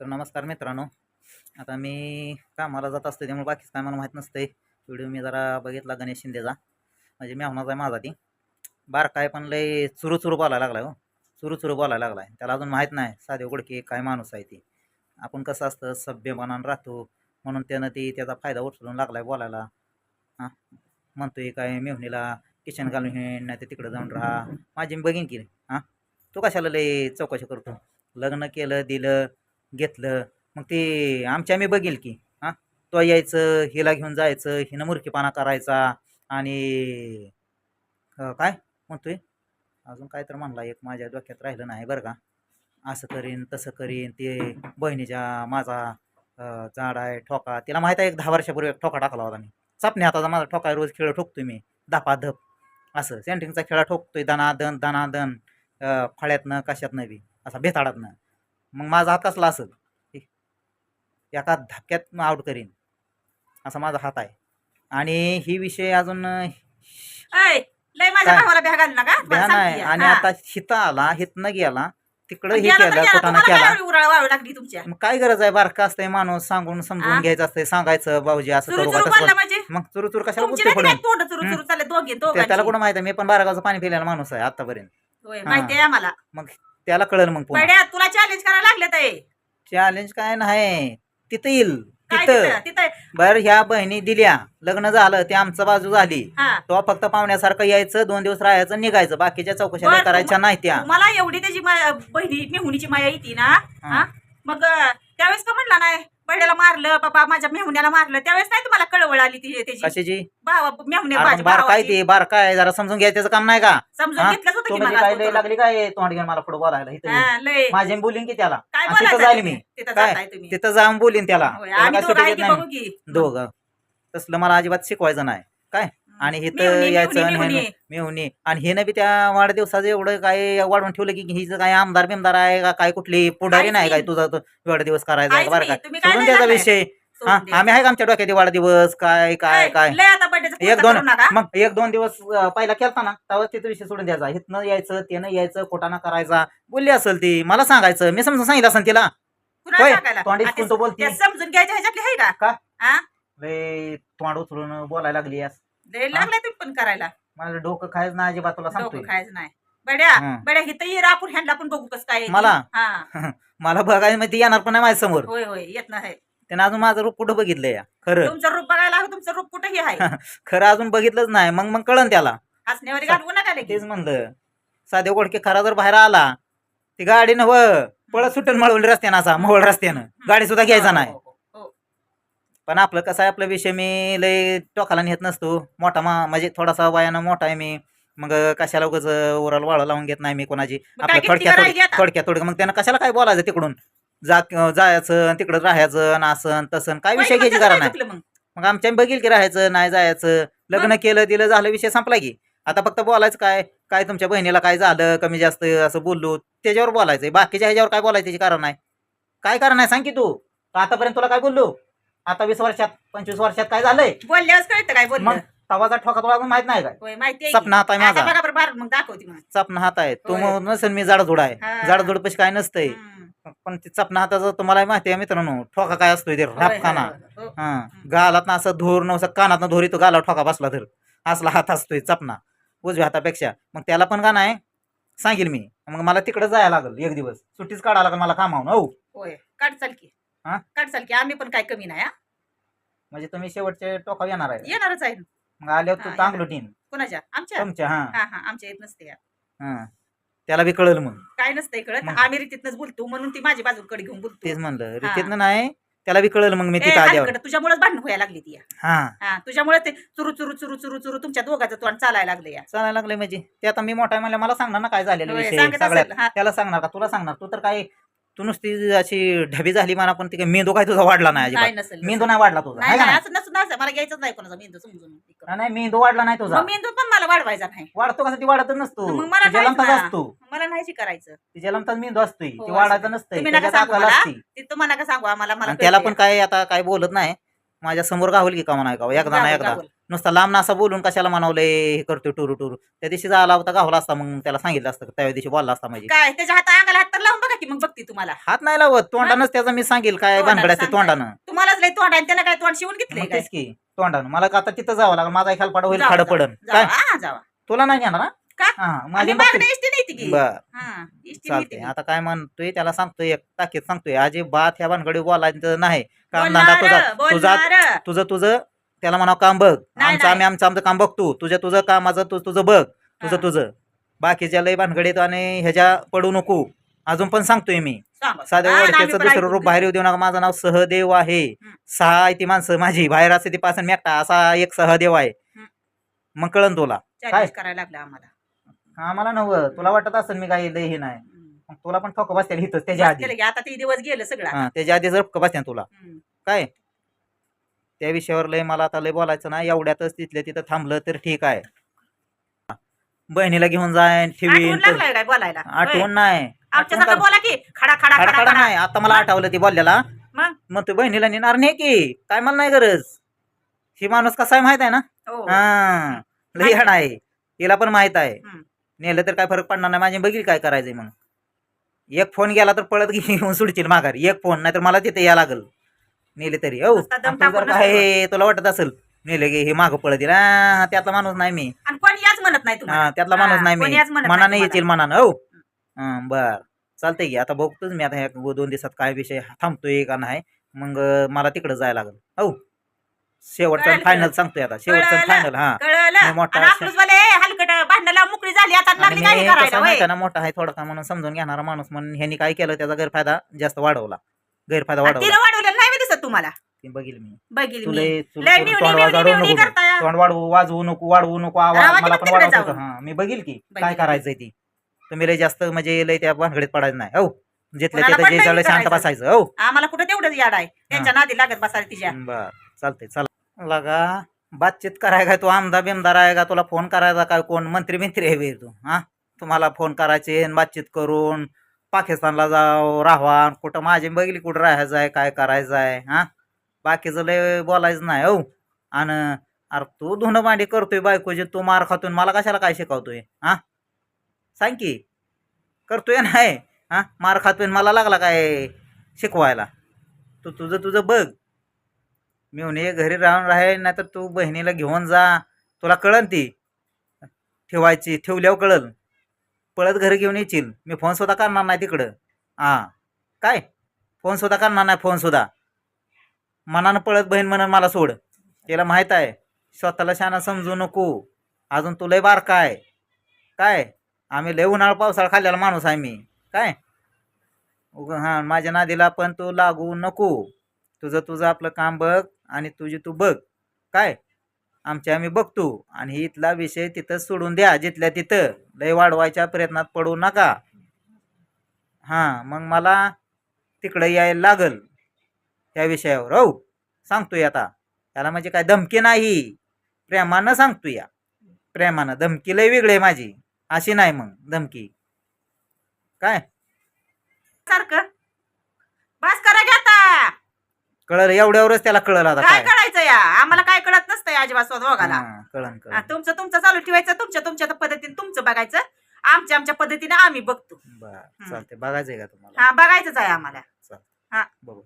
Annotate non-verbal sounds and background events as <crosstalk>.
तर नमस्कार मित्रांनो. आता मी कामाला जात असते त्यामुळे बाकीचं काय मला माहीत नसतंय. व्हिडिओ मी जरा बघितला गणेश शिंदेचा. म्हणजे मेहनाचा आहे माझा ती. बारका आहे पण लय चुरू चुरू बोलायला लागला हो. चुरू चुरू बोलायला लागलाय. त्याला अजून माहीत नाही साधे उघडकी काय माणूस आहे ती. आपण कसं असतं सभ्यमानानं राहतो. म्हणून त्यानं ती त्याचा फायदा उचलून लागलाय बोलायला. हां? म्हणतोय काय मेहुणीला किचन घालून हे नाही ते तिकडं जाऊन राहा. माझी मी बघीन की. हां? तू कशाला लय चौकशी करतो? लग्न केलं दिलं घेतलं. मग ते आमच्या आम्ही बघेल की हां? तो यायचं हिला घेऊन जायचं हिनं मुरकीपणा करायचा आणि काय म्हणतोय? अजून काय तर म्हणला एक माझ्या डोक्यात राहिलं नाही बरं का. असं करीन तसं करीन ते बहिणीच्या माझा जाड झाड आहे ठोका. तिला माहीत आहे एक दहा वर्षापूर्वी एक ठोका टाकला होता मी. चपणे आता माझा ठोका रोज खेळ ठोकतोय मी. धपाधप असं. सेंटिंगचा खेळा ठोकतोय दनादन दणा दन फळ्यातनं कशातनं बी असा बेताडातनं मग माझा हात कसला असेल एका धक्क्यात आउट करीन. असा माझा हात आहे. आणि ही विषय अजून अं, ऐ लय माझ्या काय? भावाला भ्या घाल नका. भ्या नाही. आणि आता हिता आला हितनं गेला तिकडं हे केलं कुठानं केला. उराळ व्हावी लागली तुमच्या? मग काय गरज आहे? बारका असतंय माणूस सांगून समजून आ? घ्यायचं असतंय सांगायचं भाऊजी असं चुरू करू चुरू का बोलला तसं म्हणजे? मग चुरू चुरू कशाला तुमची बोलतोय नाही पुढे काय तोंड चुरू चुरू चालले दोघे त्याला दोघांची? कुठं माहिती आहे? मी पण बारागावचं पाणी पिलेला माणूस आहे आतापर्यंत. होय. माहिती आहे आम्हाला. त्याला कळलं मग पुन्हा. पड्या तुला चॅलेंज करायला लागले ते. चॅलेंज काय नाही. तिथं येईल. काय तिथं. तिथं? तिथं. बर ह्या बहिणी दिल्या. लग्न झालं ते आमचं बाजू झाली. हा. तो फक्त पाहुण्यासारखं यायचं दोन दिवस राहायचं निघायचं. बाकीच्या चौकशा बरं, करायच्या नाही त्या. मला एवढी त्याची बहिणी मेहुणीची माया येते ना? हा. मग अं, त्यावेळेस का म्हणला नाही? बड्याला मारलं बाबा माझ्या मेहुण्याला मारलं त्यावेळेस नाही तुम्हाला कळवळ आली ती त्याची कशाची भावा मेहुण्या अरे माझ्या बार काय भावाची. ते बार काय जरा समजून घ्यायचं त्याचं काम नाही का समजून हा? घेतलंच होतं तो की मला काय लय. लागली काय तोंड घेऊन मला पुढे बोलायला इथं. हा, लय माझी बोलीन की त्याला काय आणि तिथं बोलायचं जाईल तुम्ही? मी. तिथं काय? जाताय तुम्ही तिथं जाऊन बोलीन त्याला होय, त्याला आम्ही काय दोघं सुट्टी आहे देत की नाही बघू की दोघं तसलं मला अजिबात शिकवायचं नाही काय आणि मेहुणी, इथं यायचं मेहुणी, आणि मेहुणी. हे- मेहुणी आणि हे बी त्या वाढदिवसाचं एवढं काय वाढवून ठेवलं की हिचं काय आमदार बिमदार आहे का काय कुठली पुढारी काहीच नाही काय नाही. तुझा तो वाढदिवस करायचा आहे काहीच बरं नाही. का तुम्ही काय सोडून नाही लागलाय? विषय सोडून हा द्या. आम्ही आहे का आमच्या डोक्यात वाढदिवस काय काय काय लय आता बड्डेचं एक दोन करू नका मग एक दोन दिवस अं, पहिला केलता ना तेव्हा तिथं विषय सोडून द्यायचा इथनं यायचं त्यानं यायचं खोटाना करायचा बोलली असेल ती मला सांगायचं मी समजून सांगितलं असेल तिला कुणाला होय, सांगायला? तोंडी ते- तो बोलती. ते समजून घ्यायच्या ह्याच्यातली आहे का का? हा लय तोंड उचलून बोलायला लागली यास लय लागलाय तुम्ही पण करायला. मला डोकं खायचं ना अजिबात तुला सांगतोय. डोकं खायचं नाही. बड्या हं. बड्या हिथं ये रे, आपण ह्यांना पण बघू कसं काय आहे ते. मला? हा. <laughs> मला बघायला माहिती येणार पण नाही माझ्यासमोर होय होय येत नाही. त्यानं अजून माझं रूप कुठं बघितलंय या? खरं. तुमचं रूप बघायला हवं, तुमचं रूप कुठेही आहे. <laughs> खरं अजून बघितलंच नाही. मग मग कळन त्याला. हसण्यावर घालवू नका लगेच. तेच म्हणलं. साधे ओळखे खरा जर बाहेर आला ती गाडी नव पळत सुटल मळवली रस्त्यानं असा मोहळ रस्त्यानं. गाडी सुद्धा घ्यायचा नाही हो, हो, हो. पण आपलं कसं आहे आपला विषय मी लय टोकाला नेत नसतो. मोठा मा म्हणजे थोडासा वयानं मोठा आहे मी. मग कशाला उगाच उराल वाळा लावून घेत नाही मी कोणाची? मग आपलं काय थोडक्यात किती करायची आता? थोडक्यात थोडक्यात. मग त्यानं कशाला काय बोलायचं तिकडून? जा जायचं आणि तिकडं राहायचं आणि असं आणि तसं आणि काय विषय घ्यायची काय नाही. चुकलं मग? मग आमच्या बघील की राहायचं नाही जायचं. लग्न केलं दिलं झालं विषय संपला की. आता फक्त बोलायचं काय काय तुमच्या बहिणीला काय झालं कमी जास्त असं बोललो त्याच्यावर बोलायचं बाकीच्या ह्याच्यावर काय बोलायचं त्याची कारण नाही. काय कारण आहे सांग की तू. आतापर्यंत तुला काय बोललो? आता वीस वर्षात पंचवीस वर्षात काय झालंय? बोलल्यावर कळतं काय बोललं मग तवाचा ठोका तुला अजून माहीत नाही काय? होय माहिती आहे की. सपना हात आहे आता माझा बघा बरं बाहेर मग दाखवते मग चपना हात आहे. तो होय. नसेल मी जाडझुड आहे. हा. जाडझुड पशी काय नसतंय. हम्म. पण ते चपना हाताचं तुम्हाला माहिती आहे मित्रांनो. ठोका काय असतोय ते होय, राप होय, खाना होय, हो. हा. गालात असं धोर नवसा कानात धोरी तो गाला ठोका बसला तर. असला हात असतोय चपना उजव्या हातापेक्षा. मग त्याला पण का नाही? सांगेल मी. मग मला तिकडे जायला लागल एक दिवस. सुट्टीच काढायला लागल मला कामावून हो. होय. काढ चाल की. हा? काढ चाल की आम्ही पण काय कमी नाही हा. म्हणजे तुम्ही शेवटचे टोका येणार आहे. येणारच आहे. मग आल्यावर तू हा, चांगलं टीन. कोणाच्या? आमच्या? तुमच्या हा. हा हा आमच्या येत नसते या. हा. त्याला बी कळल मग. काय नसतंय कळत? मग? आम्ही रीतीतनच बोलतो म्हणून ती माझी बाजूकडे घेऊन बोलतो. तेच म्हणलं. रीतीतनं नाही त्याला बी कळल मग मी ए, तिथं आल्यावर. हलकट, तुझ्यामुळेच भांडण व्हायला लागली ती या. हा. हा तुझ्यामुळे ते चुरू चुरू चुरू चुरू चुरू तुमच्या दोघांचं तोंड चालायला लागलं या. चालायला लागले म्हणजे. ते आता मी मोठा आहे म्हणलं मला सांगणार ना काय झालेलं होय, विषय सांगत सगळ्यात. असेल, हा. त्याला सांगणार का? तुला सांगणार. तू तर काय तू नुसती अशी ढबी झाली म्हणा पण ती काय मेंदू काय तुझा वाढला नाही नाही अजिबात नसेल मेंदू. नाही वाढला तुझा नाही आहे का नाही, नाही? असं नसून नसेल. मला घ्यायचंच नाही कोणाचा मेंदू समजून नाही, नाही मेंदू वाढला नाही तुझा मेंदू पण मला वाढवायचा नाही वाढतो कसा ती वाढतच नसतो मग मला लमताच. असतो मला नाही करायचं तिच्या लमताच मेंदू असतोय हो, ती वाढायचं. नसतंय तुम्ही नका त्याच्यात सांगू अक्कल मला. असती ते तुम्हाला सांगू आम्हाला मला आणि त्याला कळतंय. पण काय आता काय बोलत नाही माझ्यासमोर गावल की का म्हणा का एकदा ना गावल, एकदा. नुसता लांब असा बोलून कशाला म्हणावलंय हे करतोय टुरू टुरू. त्या दिवशी झाला होता गावला असता मग त्याला सांगितलं असतं त्या दिवशी बोलला असता म्हणजे काय त्याच्या हाता अंगाला हात तर लावून बघा की मग बघते तुम्हाला. हात नाही लावत तोंडानंच त्याचा मी सांगेल काय तोंडानं भानगड्याचे सांगताय. तोंडानं. तुम्हालाच लय तोंड आहे आणि त्यानं काय तोंड शिवून घेतलंय मग काय? तेच की तोंडानं. मला का आता तिथं जावं लागेल माझा खालपाड होईल जावा, खाडं पडन. जावा, काय? हा, जावा. तुला नाही हा? का? हा आणि माझी मागणी इष्टी नाही ती की. बर. हा, इष्टी नाही चालतंय. ती. आता काय म्हणतोय त्याला सांगतोय एक ताकीद सांगतोय अजिबात ह्या भानगडी बोलायचं नाही. काम धंदा बोलणार, तुझा तुझा बोलणार. तुझं तुझं त्याला म्हणा काम बघ. नाही, आमचं आम्ही आमचं आमचं काम बघतो. तुझ्या तुझं कामाचं तू तुझं बघ. तुझं हा. तुझं. बाकीच्या लय भानगडीत आणि ह्याच्या पडू नको अजून पण सांगतोय मी. सांगा. साध्या हा, आणि आम्ही ओळखीचं पण दुसरं. रूप बाहेर येऊ देऊ नका. माझं नाव सहदेव आहे. सहा आहे ती माणसं माझी. बाहेर असते ती पासून मेकटा असा एक सहदेव आहे. मग कळन तुला. चॅलेंज करायला लागला आम्हाला. आम्हाला नव तुला वाटत असेल मी काही लय हे नाही. हम्म. मग तुला पण ठोक बसते इथं त्याच्या आधी. केलं की आता ते दिवस गेलं सगळं. हा, त्याच्या आधी जर बसते तुला. हम्म. काय? त्या विषयावर लय मला आता लय बोलायचं ना एवढ्यातच तिथल्या तिथं थांबलं तर ठीक आहे. बहिणीला घेऊन जाय ठेवीन. आठवण लागलाय काय बोलायला? होय. आठवण नाही. आमच्या आठवण संग का- बोला की. खडा खडा खडा खडा खडा खडा. नाही. आता मला? आठवलं ती बोलल्याला मग? मग तू बहिणीला नेणार नाही की? काय मला नाही गरज. ही माणूस कसा आहे माहीत आहे ना? हो. हा. हाड आहे. तिला पण माहीत आहे. हम्म. नेलं तर काय फरक पडणार नाही. माझी बघील काय करायचंय मग एक फोन गेला तर पळत घेऊन सुडतील <laughs> माघारी. एक फोन. नाहीतर मला तिथे या लागल. नेले तरी हो. नुसता दम आणि तू जर टाकून काय तुला वाटत असेल नेले गे हे मागं पळत येईल हा, त्यातला माणूस नाही मी. आणि कोणी याच म्हणत नाही तुम्हाला? हा त्यातला हा, माणूस नाही कोणी मी याच म्हणत नाही मनाने. येतील मनानं हो. हा, बर. चालतंय की आता बघतोच मी आता ह्या दोन दिवसात काय विषय थांबतोय का नाही. मग अं, मला तिकडे जायला लागल. हो. शेवटचा कळलं, फायनल कळलं. सांगतोय आता. शेवटचा कळलं. फायनल हा. मी मोठा आणि अशा- आपलंच वाले हलकट भांडणाला मुकळी झाली. आता आणि लागली मी काय कसं करायला? माहिती होय. आहे ना मोठा आहे थोडा का म्हणून समजून घेणारा माणूस म्हणून ह्यांनी काय केलं त्याचा गैरफायदा जास्त वाढवला. गैरफायदा आणि वाढवला. तिला वाढवलेलं नाही बी दिसत तुम्हाला? ती बघील मी. बघिल तुला मी. तुला लय तोंड मिवणी वाजवू नको करताय तोंड वाढवू वाजवू नको वाढवू नको आवाज आवाज मला मग पण तिकडे वाढवत होतं. जाऊन. हा मी बघील की काय. करायचंय ती. तुम्ही लय जास्त म्हणजे लय त्या भानगडीत पडायचं नाही. हो. जिथल्या कोणाला तिथं जे पण जवळ नाही शांत करायचं. बसायचं. हो. आम्हाला कुठं तेवढंच याड आहे. त्यांच्या नादी लागत बसायला तिच्या. बर चालतंय चला. लगा बातचीत कराय काय तू? आमदार बिमदार आहे का? तुला फोन करायचा काय? कोण? मंत्री मंत्री आहे बे तू. हा? तुम्हाला फोन करायचे बातचीत करून पाकिस्तानला जाव राहावा कुठं माझी बघली कुठं राहायचं आहे काय करायचं आहे हा? बाकीचं लय बोलायचं नाही हो. आणि अरे तू धुणं भांडी करतोय बायकोची तू मार खातून मला कशाला काय शिकवतोय हा? सांग की करतोय नाही हा मार खातून मला लागला काय शिकवायला? तू तुझं तुझं बघ. मी म्हणे घरी राहून राहील नाही तर तू बहिणीला घेऊन जा. तुला कळन ती? ठेवायची ठेवल्यावर कळल. पळत घरी घेऊन येशील. मी फोन सुद्धा करणार नाही तिकडं. हां. काय? फोन सुद्धा करणार नाही फोन सुद्धा. मनानं पळत बहीण म्हणून मला सोड. तिला माहीत आहे स्वतःला शाना समजू नको. अजून तुलाही बारका आहे. काय? आम्ही लय उन्हाळा पावसाळा खाल्लेला माणूस आहे मी. काय? उग हां माझ्या नादीला पण तू लागू नको. तुझं तुझं आपलं काम बघ आणि तुझी तू बघ. काय? आमच्या आम्ही बघतो आणि इथला विषय तिथं सोडून द्या जिथल्या तिथं. लय वाढवायच्या प्रयत्नात पडू नका. हां मग मला तिकडं यायला लागल त्या विषयावर. हो सांगतोय आता. त्याला म्हणजे काय धमकी नाही. प्रेमानं सांगतो या प्रेमानं. धमकी लय वेगळी आहे माझी. अशी नाही मग धमकी. काय? सारखं. कळलं एवढ्यावरच त्याला कळलं आता काय काय. करायचं या? आम्हाला काय कळत नसतंय अजिबात दोघाला हां, कळन हा, कळन तुमचं तुमचं चालू ठेवायचं तुमच्या तुमच्या पद्धतीने तुमचं बघायचं. आमच्या आमच्या पद्धतीने आम्ही बघतो. बर चालते बघायचंय का तुम्हाला? हा बघायचंच आहे आम्हाला. चालतंय. हा. बघू.